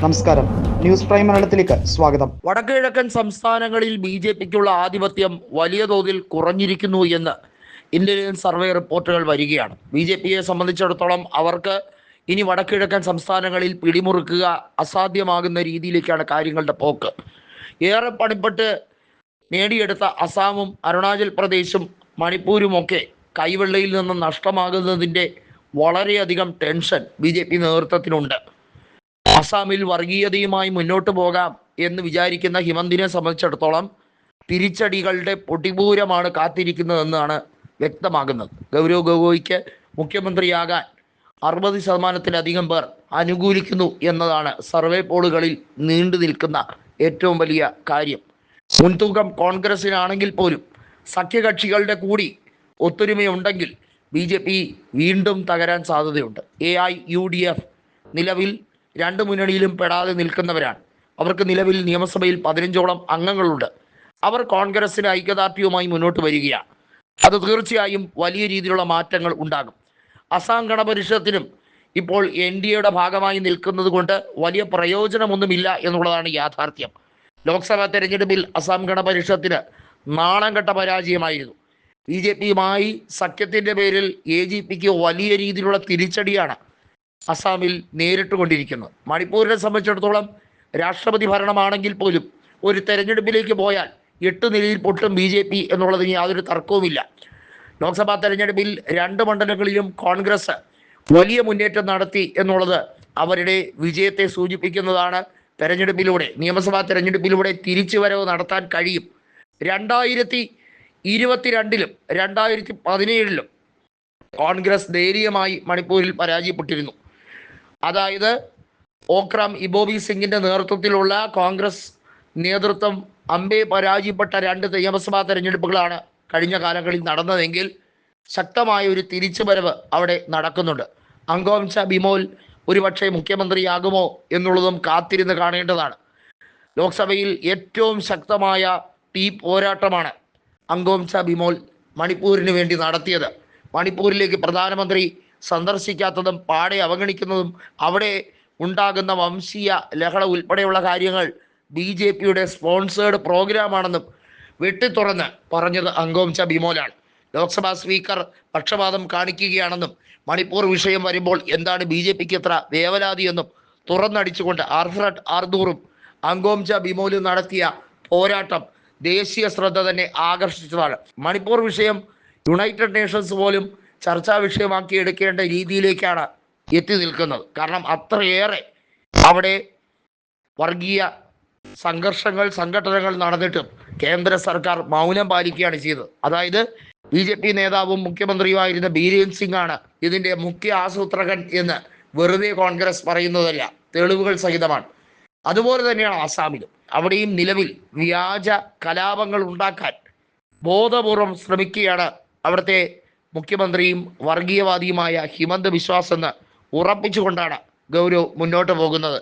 നമസ്കാരം. News prime മലയാളത്തിലേക്ക് സ്വാഗതം. വടക്കുകിഴക്കൻ സംസ്ഥാനങ്ങളിൽ ബി ജെ പിക്കുള്ള ആധിപത്യം വലിയ തോതിൽ കുറഞ്ഞിരിക്കുന്നു എന്ന് ഇന്ത്യൻ സർവേ റിപ്പോർട്ടുകൾ വരികയാണ്. ബി ജെ പിയെ സംബന്ധിച്ചിടത്തോളം അവർക്ക് ഇനി വടക്കുകിഴക്കൻ സംസ്ഥാനങ്ങളിൽ പിടിമുറുക്കുക അസാധ്യമാകുന്ന രീതിയിലേക്കാണ് കാര്യങ്ങളുടെ പോക്ക്. ഏറെ പണിപ്പെട്ട് നേടിയെടുത്ത അസാമും അരുണാചൽ പ്രദേശും മണിപ്പൂരുമൊക്കെ കൈവെള്ളയിൽ നിന്ന് നഷ്ടമാകുന്നതിന്റെ വളരെയധികം ടെൻഷൻ ബി ജെ പി നേതൃത്വത്തിനുണ്ട്. അസാമിൽ വർഗീയതയുമായി മുന്നോട്ട് പോകാം എന്ന് വിചാരിക്കുന്ന ഹിമന്തിനെ സംബന്ധിച്ചിടത്തോളം തിരിച്ചടികളുടെ പൊടിപൂരമാണ് കാത്തിരിക്കുന്നതെന്നാണ് വ്യക്തമാകുന്നത്. ഗൗരവ് ഗൊഗോയ്ക്ക് മുഖ്യമന്ത്രിയാകാൻ അറുപത് ശതമാനത്തിലധികം പേർ അനുകൂലിക്കുന്നു എന്നതാണ് സർവേ പോളുകളിൽ നീണ്ടു നിൽക്കുന്ന ഏറ്റവും വലിയ കാര്യം. മുൻതൂക്കം കോൺഗ്രസിനാണെങ്കിൽ പോലും സഖ്യകക്ഷികളുടെ കൂടി ഒത്തൊരുമയുണ്ടെങ്കിൽ ബി ജെ പി വീണ്ടും തകരാൻ സാധ്യതയുണ്ട്. A I U D F നിലവിൽ രണ്ട് മുന്നണിയിലും പെടാതെ നിൽക്കുന്നവരാണ്. അവർക്ക് നിലവിൽ നിയമസഭയിൽ പതിനഞ്ചോളം അംഗങ്ങളുണ്ട്. അവർ കോൺഗ്രസിന് ഐക്യദാർഢ്യവുമായി മുന്നോട്ട് വരികയാണ്. അത് തീർച്ചയായും വലിയ രീതിയിലുള്ള മാറ്റങ്ങൾ ഉണ്ടാകും. അസാം ഗണപരിഷത്തിനും ഇപ്പോൾ എൻ ഡി എയുടെ ഭാഗമായി നിൽക്കുന്നത് കൊണ്ട് വലിയ പ്രയോജനമൊന്നുമില്ല എന്നുള്ളതാണ് യാഥാർത്ഥ്യം. ലോക്സഭാ തെരഞ്ഞെടുപ്പിൽ അസാം ഗണപരിഷത്തിന് നാണം കെട്ട പരാജയമായിരുന്നു. ബി ജെ പിയുമായി സഖ്യത്തിന്റെ പേരിൽ എ ജി പിക്ക് വലിയ രീതിയിലുള്ള തിരിച്ചടിയാണ് അസാമിൽ നേരിട്ട് കൊണ്ടിരിക്കുന്നത് മണിപ്പൂരിനെ സംബന്ധിച്ചിടത്തോളം രാഷ്ട്രപതി ഭരണമാണെങ്കിൽ പോലും ഒരു തെരഞ്ഞെടുപ്പിലേക്ക് പോയാൽ എട്ട് നിലയിൽ പൊട്ടും ബി ജെ പി എന്നുള്ളതിന് യാതൊരു തർക്കവുമില്ല. ലോക്സഭാ തെരഞ്ഞെടുപ്പിൽ രണ്ട് മണ്ഡലങ്ങളിലും കോൺഗ്രസ് വലിയ മുന്നേറ്റം നടത്തി എന്നുള്ളത് അവരുടെ വിജയത്തെ സൂചിപ്പിക്കുന്നതാണ്. തെരഞ്ഞെടുപ്പിലൂടെ നിയമസഭാ തെരഞ്ഞെടുപ്പിലൂടെ തിരിച്ചുവരവ് നടത്താൻ കഴിയും. രണ്ടായിരത്തി ഇരുപത്തിരണ്ടിലും രണ്ടായിരത്തി പതിനേഴിലും കോൺഗ്രസ് ധൈര്യമായി മണിപ്പൂരിൽ പരാജയപ്പെട്ടിരുന്നു. അതായത് ഓക്രാം ഇബോബി സിംഗിന്റെ നേതൃത്വത്തിലുള്ള കോൺഗ്രസ് നേതൃത്വം അമ്പെ പരാജയപ്പെട്ട രണ്ട് നിയമസഭാ തെരഞ്ഞെടുപ്പുകളാണ് കഴിഞ്ഞ കാലങ്ങളിൽ നടന്നതെങ്കിൽ ശക്തമായ ഒരു തിരിച്ചു വരവ് അവിടെ നടക്കുന്നുണ്ട്. അംഗവംശ ബിമോൽ ഒരുപക്ഷെ മുഖ്യമന്ത്രിയാകുമോ എന്നുള്ളതും കാത്തിരുന്ന് കാണേണ്ടതാണ്. ലോക്സഭയിൽ ഏറ്റവും ശക്തമായ ടീ പോരാട്ടമാണ് അംഗവംശ ബിമോൽ മണിപ്പൂരിന് വേണ്ടി നടത്തിയത്. മണിപ്പൂരിലേക്ക് പ്രധാനമന്ത്രി സന്ദർശിക്കാത്തതും പാടെ അവഗണിക്കുന്നതും അവിടെ ഉണ്ടാകുന്ന വംശീയ ലഹള ഉൾപ്പെടെയുള്ള കാര്യങ്ങൾ ബി ജെ പിയുടെ സ്പോൺസേഡ് പ്രോഗ്രാമാണെന്നും വെട്ടിത്തുറന്ന് പറഞ്ഞത് അങ്കോംച ബിമോലാണ്. ലോക്സഭാ സ്പീക്കർ പക്ഷപാതം കാണിക്കുകയാണെന്നും മണിപ്പൂർ വിഷയം വരുമ്പോൾ എന്താണ് ബി ജെ പിക്ക് എത്ര വേവലാതിയെന്നും തുറന്നടിച്ചുകൊണ്ട് ആർഫ്രഡ് ആർദൂറും അങ്കോംച ബിമോലും നടത്തിയ പോരാട്ടം ദേശീയ ശ്രദ്ധ തന്നെ ആകർഷിച്ചതാണ്. മണിപ്പൂർ വിഷയം യുണൈറ്റഡ് നേഷൻസ് പോലും ചർച്ചാ വിഷയമാക്കി എടുക്കേണ്ട രീതിയിലേക്കാണ് എത്തി നിൽക്കുന്നത്. കാരണം അത്രയേറെ അവിടെ വർഗീയ സംഘർഷങ്ങൾ സംഘടനകൾ നടന്നിട്ടും കേന്ദ്ര സർക്കാർ മൗനം പാലിക്കുകയാണ് ചെയ്തത്. അതായത് ബി ജെ പി നേതാവും മുഖ്യമന്ത്രിയുമായിരുന്ന ബീരേൻ സിംഗ് ആണ് ഇതിന്റെ മുഖ്യ ആസൂത്രകൻ എന്ന് വെറുതെ കോൺഗ്രസ് പറയുന്നതല്ല തെളിവുകൾ സഹിതമാണ്. അതുപോലെ തന്നെയാണ് ആസാമിലും. അവിടെയും നിലവിൽ വ്യാജ കലാപങ്ങൾ ഉണ്ടാക്കാൻ ബോധപൂർവം ശ്രമിക്കുകയാണ് അവിടുത്തെ മുഖ്യമന്ത്രിയും വർഗീയവാദിയുമായ ഹിമന്ത് ബിശ്വാസ് എന്ന് ഉറപ്പിച്ചുകൊണ്ടാണ് ഗൗരവ് മുന്നോട്ട് പോകുന്നത്.